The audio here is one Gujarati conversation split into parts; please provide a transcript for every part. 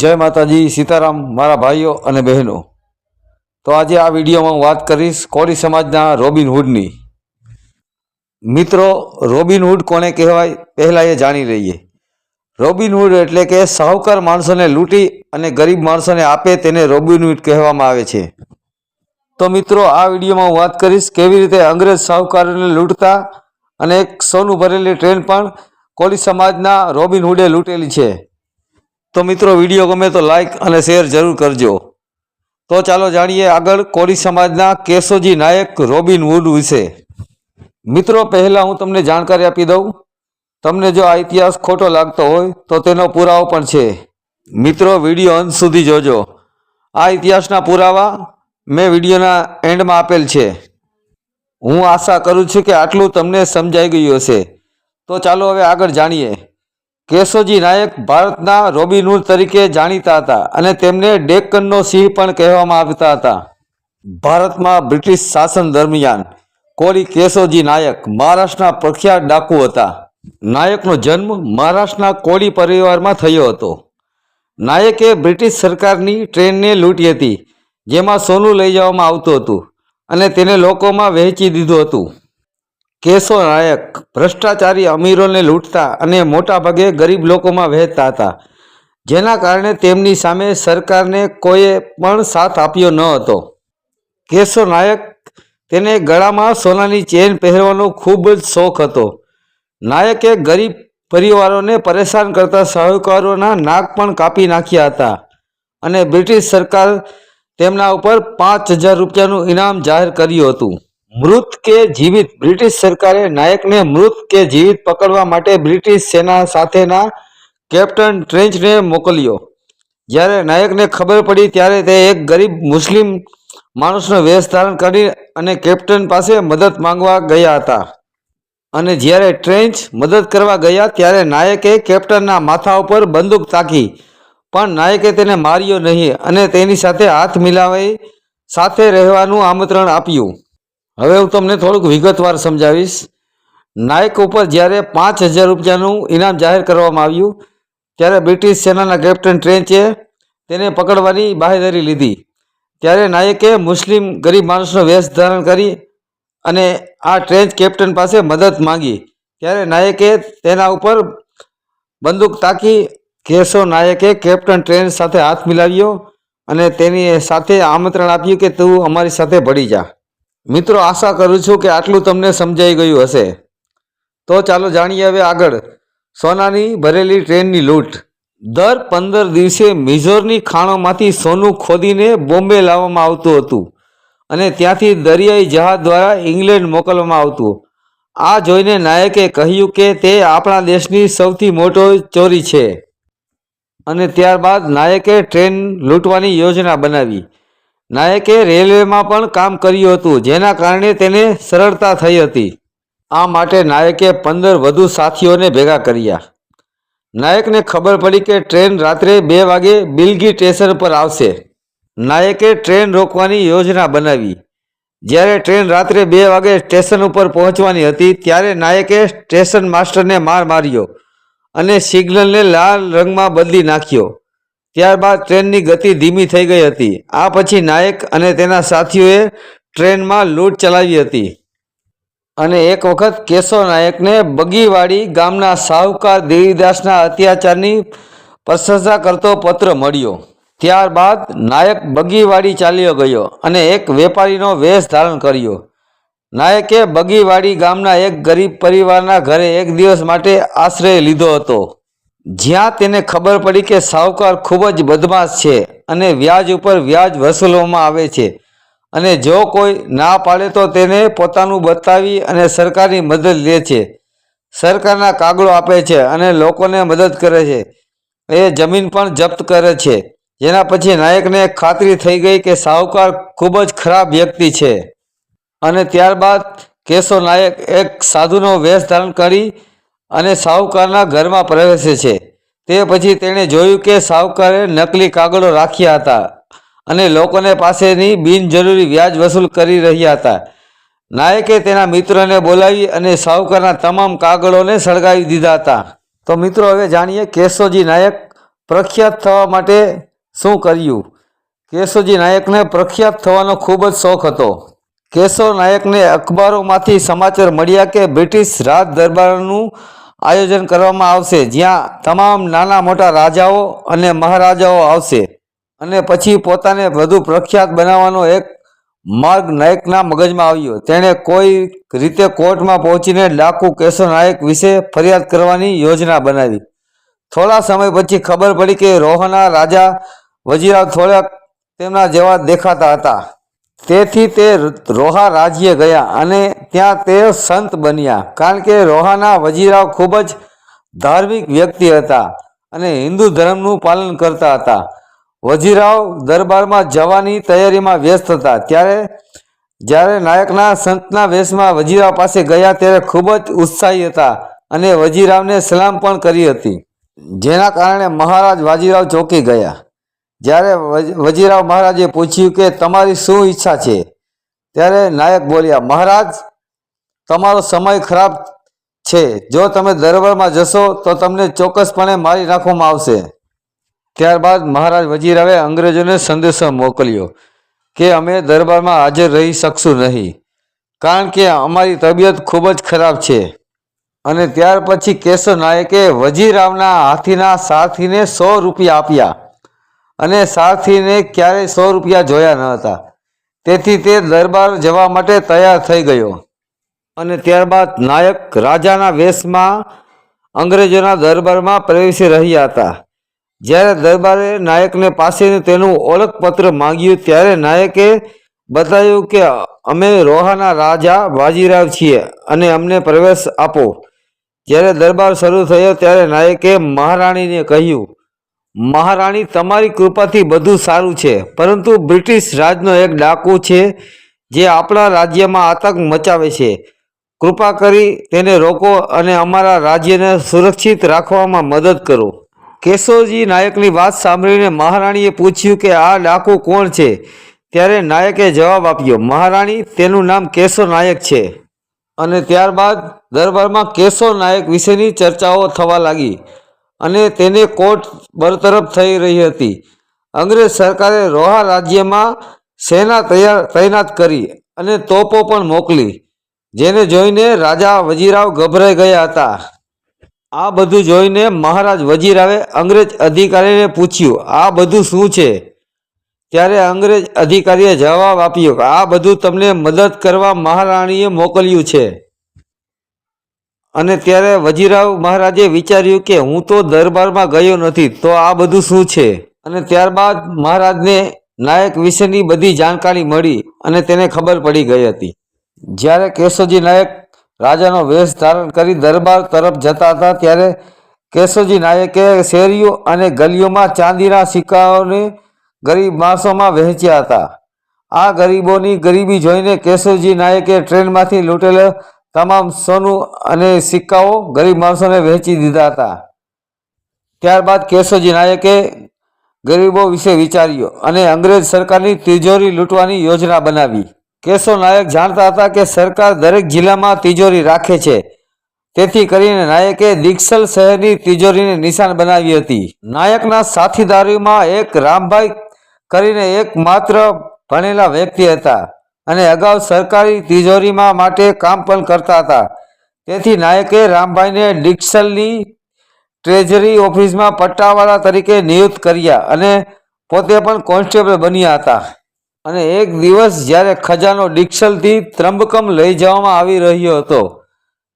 જય માતાજી, સીતારામ, મારા ભાઈઓ અને બહેનો. તો આજે આ વિડીયોમાં હું વાત કરીશ કોળી સમાજના રોબિનહૂડની મિત્રો રોબિનહૂડ કોને કહેવાય પહેલાં એ જાણી લઈએ. રોબિન હુડ એટલે કે સાહુકાર માણસોને લૂંટી અને ગરીબ માણસોને આપે તેને રોબિનહુડ કહેવામાં આવે છે. તો મિત્રો, આ વિડીયોમાં હું વાત કરીશ કેવી રીતે અંગ્રેજ સાહુકારોને લૂંટતા અને એક સોનું ભરેલી ટ્રેન પણ કોળી સમાજના રોબિનહૂડે લૂંટેલી છે. તો મિત્રો, વીડિયો ગમે તો લાઈક અને શેર જરૂર કરજો. તો ચાલો જાણીએ આગળ કોરી સમાજના કેશોજી નાયક રોબિન વુડ વિશે. મિત્રો, પહેલાં હું તમને જાણકારી આપી દઉં. તમને જો આ ઇતિહાસ ખોટો લાગતો હોય, તો તેનો પુરાવો પણ છે. મિત્રો, વીડિયો અંત સુધી જોજો. આ ઇતિહાસના પુરાવા મેં વિડીયોના એન્ડમાં આપેલ છે. હું આશા કરું છું કે આટલું તમને સમજાઈ ગયું હશે. તો ચાલો હવે આગળ જાણીએ. કેશોજી નાયક ભારતના રોબિનહુડ તરીકે જાણીતા હતા અને તેમને ડેક્કનનો સિંહ પણ કહેવામાં આવતા હતા. ભારતમાં બ્રિટિશ શાસન દરમિયાન કોરી કેશોજી નાયક મહારાષ્ટ્રના પ્રખ્યાત ડાકુ હતા. નાયકનો જન્મ મહારાષ્ટ્રના કોળી પરિવારમાં થયો હતો. નાયકે બ્રિટિશ સરકારની ટ્રેનને લૂંટી હતી, જેમાં સોનું લઈ જવામાં આવતું હતું અને તેને લોકોમાં વહેંચી દીધું હતું. કેશો નાયક, ભ્રષ્ટાચારી અમીરોને લૂંટતા અને મોટાભાગે ગરીબ લોકોમાં વહેતા હતા. જેના કારણે તેમની સામે સરકારને કોઈએ પણ સાથ આપ્યો ન હતો. કેશો નાયક તેને ગળામાં સોનાની ચેન પહેરવાનો ખૂબ જ શોખ હતો. નાયકે ગરીબ પરિવારોને પરેશાન કરતા સાહુકારોના નાક પણ કાપી નાખ્યા હતા અને બ્રિટિશ સરકાર તેમના ઉપર પાંચ હજાર રૂપિયાનું ઇનામ જાહેર કર્યું હતું. મૃત કે જીવિત બ્રિટિશ સરકારે નાયકને મૃત કે જીવિત પકડવા માટે બ્રિટિશ સેના સાથેના કેપ્ટન ટ્રેન્ચને મોકલ્યો. જ્યારે નાયકને ખબર પડી ત્યારે તે એક ગરીબ મુસ્લિમ માણસનો વેશ ધારણ કરી અને કેપ્ટન પાસે મદદ માંગવા ગયા હતા. અને જ્યારે ટ્રેન્ચ મદદ કરવા ગયા ત્યારે નાયકે કેપ્ટનના માથા ઉપર બંદૂક તાકી, પણ નાયકે તેને માર્યો નહીં અને તેની સાથે હાથ મિલાવી સાથે રહેવાનું આમંત્રણ આપ્યું. હવે હું તમને થોડુંક વિગતવાર સમજાવીશ. નાયક ઉપર જ્યારે પાંચ હજાર રૂપિયાનું ઇનામ જાહેર કરવામાં આવ્યું, ત્યારે બ્રિટિશ સેનાના કેપ્ટન ટ્રેન્ચે તેને પકડવાની બાહેધરી લીધી. ત્યારે નાયકે મુસ્લિમ ગરીબ માણસનો વેશ ધારણ કરી અને આ ટ્રેન્ચ કેપ્ટન પાસે મદદ માંગી. ત્યારે નાયકે તેના ઉપર બંદૂક તાકી કેશો નાયકે કેપ્ટન ટ્રેન સાથે હાથ મિલાવ્યો અને તેની સાથે આમંત્રણ આપ્યું કે તું અમારી સાથે ભળી જા. મિત્રો, આશા કરું છું કે આટલું તમને સમજાઈ ગયું હશે. તો ચાલો જાણીએ હવે આગળ. સોનાની ભરેલી ટ્રેનની લૂંટ. દર પંદર દિવસે મિઝોરની ખાણોમાંથી સોનું ખોદીને બોમ્બે લાવવામાં આવતું હતું અને ત્યાંથી દરિયાઈ જહાજ દ્વારા ઇંગ્લેન્ડ મોકલવામાં આવતું. આ જોઈને નાયકે કહ્યું કે તે આપણા દેશની સૌથી મોટો ચોરી છે. અને ત્યારબાદ નાયકે ટ્રેન લૂંટવાની યોજના બનાવી. નાયકે રેલવેમાં પણ કામ કર્યું હતું, જેના કારણે તેને સરળતા થઈ હતી. આ માટે નાયકે પંદર વધુ સાથીઓને ભેગા કર્યા. નાયકને ખબર પડી કે ટ્રેન રાત્રે બે વાગે બિલગી સ્ટેશન પર આવશે. નાયકે ટ્રેન રોકવાની યોજના બનાવી. જ્યારે ટ્રેન રાત્રે બે વાગે સ્ટેશન ઉપર પહોંચવાની હતી, ત્યારે નાયકે સ્ટેશન માસ્ટરને માર માર્યો અને સિગ્નલને લાલ રંગમાં બદલી નાખ્યો. ત્યારબાદ ટ્રેનની ગતિ ધીમી થઈ ગઈ હતી. આ પછી નાયક અને તેના સાથીઓએ ટ્રેનમાં લૂંટ ચલાવી હતી. અને એક વખત કેશવ નાયકને બગીવાડી ગામના સાહુકાર દેવીદાસના અત્યાચારની પ્રશંસા કરતો પત્ર મળ્યો. ત્યારબાદ નાયક બગીવાડી ચાલ્યો ગયો અને એક વેપારીનો વેશ ધારણ કર્યો. નાયકે બગીવાડી ગામના એક ગરીબ પરિવારના ઘરે એક દિવસ માટે આશ્રય લીધો હતો. જ્યાં તેને ખબર પડી કે સાહુકાર ખૂબ જ બદમાશ છે અને વ્યાજ ઉપર વ્યાજ વસૂલવામાં આવે છે. અને જો કોઈ ના પાડે તો તેને પોતાનું બતાવી અને સરકારની મદદ લે છે. સરકારના કાગળો આપે છે અને લોકોને મદદ કરે છે. એ જમીન પણ જપ્ત કરે છે. જેના પછી નાયકને ખાતરી થઈ ગઈ કે સાહુકાર ખૂબ જ ખરાબ વ્યક્તિ છે. અને ત્યારબાદ કેશો નાયક એક સાધુનો વેશ ધારણ કરી અને સાહુકારના ઘરમાં પ્રવેશે છે. તે પછી તેણે જોયું કે સાહુકારે નકલી કાગળો રાખ્યા હતા અને લોકોને પાસેની બિનજરૂરી વ્યાજ વસૂલ કરી રહ્યા હતા. નાયકે તેના મિત્રોને બોલાવી અને સાહુકારના તમામ કાગળોને સળગાવી દીધા હતા. તો મિત્રો, હવે જાણીએ કેશોજી નાયક પ્રખ્યાત થવા માટે શું કર્યું? કેશોજી નાયકને પ્રખ્યાત થવાનો ખૂબ જ શોખ હતો. કેશો નાયકને અખબારોમાંથી સમાચાર મળ્યા કે બ્રિટિશ રાજ દરબારનું આયોજન કરવામાં આવશે, જ્યાં તમામ નાના મોટા રાજાઓ અને મહારાજાઓ આવશે અને પછી પોતાને વધુ પ્રખ્યાત બનાવવાનો એક માર્ગ નાયકના મગજમાં આવ્યો. તેણે કોઈ રીતે કોર્ટમાં પહોંચીને ડાકુ કેશો નાયક વિશે ફરિયાદ કરવાની યોજના બનાવી. થોડા સમય પછી ખબર પડી કે રોહના રાજા વજીરાવ થોડાક તેમના જેવા દેખાતા હતા. તેથી તે રોહા રાજ્ય ગયા અને ત્યાં તે સંત બન્યા. કારણ કે રોહાના વજીરાવ ખૂબ જ ધાર્મિક વ્યક્તિ હતા અને હિન્દુ ધર્મનું પાલન કરતા હતા. વજીરાવ દરબારમાં જવાની તૈયારીમાં વ્યસ્ત હતા. ત્યારે જ્યારે નાયકના સંતના વેશમાં વજીરાવ પાસે ગયા ત્યારે ખૂબ જ ઉત્સાહી હતા અને વજીરાવને સલામ પણ કરી હતી. જેના કારણે મહારાજ વાજીરાવ ચોંકી ગયા. જ્યારે વજ- વજીરાવ મહારાજે પૂછ્યું કે તમારી શું ઈચ્છા છે? ત્યારે નાયક બોલ્યા, મહારાજ, તમારો સમય ખરાબ છે. જો તમે દરબારમાં જશો, તો તમને ચોક્કસપણે મારી નાખવામાં આવશે. ત્યારબાદ મહારાજ વજીરાવે અંગ્રેજોને સંદેશો મોકલ્યો કે, અમે દરબારમાં હાજર રહી શકશું નહીં, કારણ કે અમારી તબિયત ખૂબ જ ખરાબ છે. અને ત્યાર પછી કેશવ નાયકે વજીરાવના હાથીના સાથીને સો રૂપિયા આપ્યા. અને સારથીને ક્યારેય સો રૂપિયા જોયા ન હતા. તેથી તે દરબાર જવા માટે તૈયાર થઈ ગયો. અને ત્યારબાદ નાયક રાજાના વેશમાં અંગ્રેજોના દરબારમાં પ્રવેશી રહ્યા હતા. જ્યારે દરબારે નાયકને પાસે તેનું ઓળખપત્ર માંગ્યું, ત્યારે નાયકે બતાવ્યું કે અમે રોહાના રાજા બાજીરાવ છીએ અને અમને પ્રવેશ આપો. જ્યારે દરબાર શરૂ થયો, ત્યારે નાયકે મહારાણીને કહ્યું મહારાણી, તમારી કૃપાથી બધું સારું છે. પરંતુ બ્રિટિશ રાજનો એક ડાકુ છે જે આપણા રાજ્યમાં આતંક મચાવે છે. કૃપા કરી તેને રોકો અને અમારા રાજ્યને સુરક્ષિત રાખવામાં મદદ કરો. કેશવજી નાયકની વાત સાંભળીને મહારાણીએ પૂછ્યું કે આ ડાકુ કોણ છે? ત્યારે નાયકે જવાબ આપ્યો, મહારાણી, તેનું નામ કેશવ નાયક છે. અને ત્યારબાદ દરબારમાં કેશવ નાયક વિશેની ચર્ચાઓ થવા લાગી. અને તેને કોર્ટ બરતરફ થઈ રહી હતી. અંગ્રેજ સરકારે રોહા રાજ્યમાં સેના તૈયાર, તૈનાત કરી અને તોપો પણ મોકલી, જેને જોઈને રાજા વજીરાવ ગભરાઈ ગયા હતા. આ બધું જોઈને મહારાજ વજીરાવે અંગ્રેજ અધિકારીને પૂછ્યું, આ બધું શું છે? ત્યારે અંગ્રેજ અધિકારીએ જવાબ આપ્યો, આ બધું તમને મદદ કરવા મહારાણીએ મોકલ્યું છે. અને ત્યારે વજીરાવ મહારાજે વિચાર્યું કે હું તો દરબારમાં ગયો નથી, તો આ બધું શું છે? અને ત્યારબાદ મહારાજને નાયક વિશેની બધી જાણકારી મળી અને તેને ખબર પડી ગઈ હતી. જ્યારે કેશવજી નાયક રાજાનો વેશ ધારણ કરી દરબાર તરફ જતા હતા, ત્યારે કેશવજી નાયકે શેરીઓ અને ગલીઓમાં ચાંદીના સિક્કાઓને ગરીબ માણસોમાં વહેંચ્યા હતા. આ ગરીબોની ગરીબી જોઈને કેશવજી નાયકે ટ્રેનમાંથી લૂંટેલો તમામ સોનું અને સિક્કાઓ ગરીબ માણસોને વહેંચી દીધા હતા. ત્યારબાદ કેશવજી નાયકે ગરીબો વિશે વિચાર્યો અને અંગ્રેજ સરકારની તિજોરી લૂંટવાની યોજના બનાવી. કેશવ નાયક જાણતા હતા કે સરકાર દરેક જિલ્લામાં તિજોરી રાખે છે. તેથી કરીને નાયકે દીક્ષલ શહેરની તિજોરીને નિશાન બનાવી હતી. નાયકના સાથીદારીમાં એક રામભાઈ કરીને એક માત્ર ભણેલા વ્યક્તિ હતા. અને અગાઉ સરકારી તિજોરીમાં માટે કામ પણ કરતા હતા. તેથી નાયકે રામભાઈને ડિક્સલની ટ્રેઝરી ઓફિસમાં પટ્ટાવાળા તરીકે નિયુક્ત કર્યા અને પોતે પણ કોન્સ્ટેબલ બન્યા હતા. અને એક દિવસ જ્યારે ખજાનો ડિક્સલથી ત્રંબકમ લઈ જવામાં આવી રહ્યો હતો,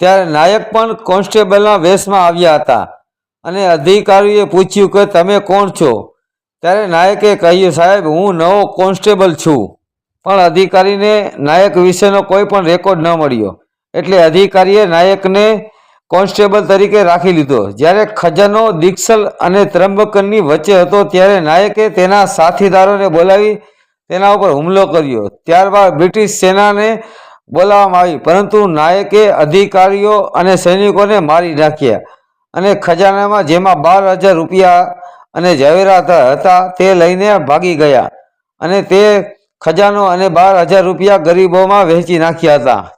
ત્યારે નાયક પણ કોન્સ્ટેબલના વેશમાં આવ્યા હતા. અને અધિકારીએ પૂછ્યું કે, તમે કોણ છો? ત્યારે નાયકે કહ્યું, સાહેબ, હું નવો કોન્સ્ટેબલ છું. પણ અધિકારીને નાયક વિશેનો કોઈ પણ રેકોર્ડ ન મળ્યો. એટલે અધિકારીએ નાયકને કોન્સ્ટેબલ તરીકે રાખી લીધો. જ્યારે ખજાનો, દીક્ષલ અને ત્રંબકનની વચ્ચે હતો ત્યારે નાયકે તેના સાથીદારોને બોલાવી તેના ઉપર હુમલો કર્યો. ત્યારબાદ બ્રિટિશ સેનાને બોલાવવામાં આવી. પરંતુ નાયકે અધિકારીઓ અને સૈનિકોને મારી નાખ્યા અને ખજાનામાં જેમાં બાર હજાર રૂપિયા અને ઝવેરાત હતા તે લઈને ભાગી ગયા અને તે ખજાનો અને બાર હજાર રૂપિયા ગરીબોમાં વહેંચી નાખ્યા હતા.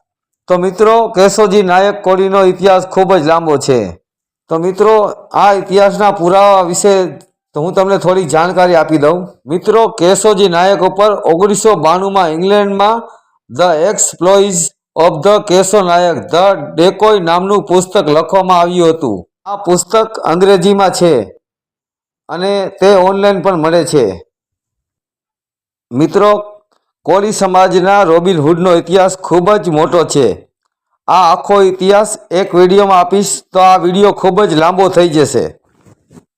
તો મિત્રો, કેશોજી નાયક કોળીનો ઇતિહાસ ખૂબ જ લાંબો છે. તો મિત્રો, આ ઇતિહાસના પુરાવા વિશે તો હું તમને થોડી જાણકારી આપી દઉં. મિત્રો, કેશોજી નાયક ઉપર ઓગણીસો બાણુંમાં ઇંગ્લેન્ડમાં the exploits of the Kesho Nayak, the ડેકોય નામનું પુસ્તક લખવામાં આવ્યું હતું. આ પુસ્તક અંગ્રેજીમાં છે અને તે ઓનલાઈન પણ મળે છે. મિત્રો, કોળી સમાજના રોબિન હુડનો ઇતિહાસ ખૂબ જ મોટો છે. આ આખો ઇતિહાસ એક વિડીયોમાં આપીશ તો આ વીડિયો ખૂબ જ લાંબો થઈ જશે.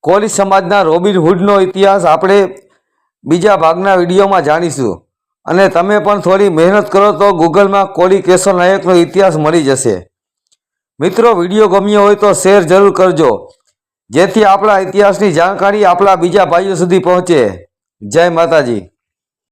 કોળી સમાજના રોબિન હુડનો ઇતિહાસ આપણે બીજા ભાગના વિડીયોમાં જાણીશું. અને તમે પણ થોડી મહેનત કરો તો ગૂગલમાં કોળી કેશો નાયકનો ઇતિહાસ મળી જશે. મિત્રો, વીડિયો ગમ્યો હોય તો શેર જરૂર કરજો. જેથી આપણા ઇતિહાસની જાણકારી આપણા બીજા ભાઈઓ સુધી પહોંચે. જય માતાજી.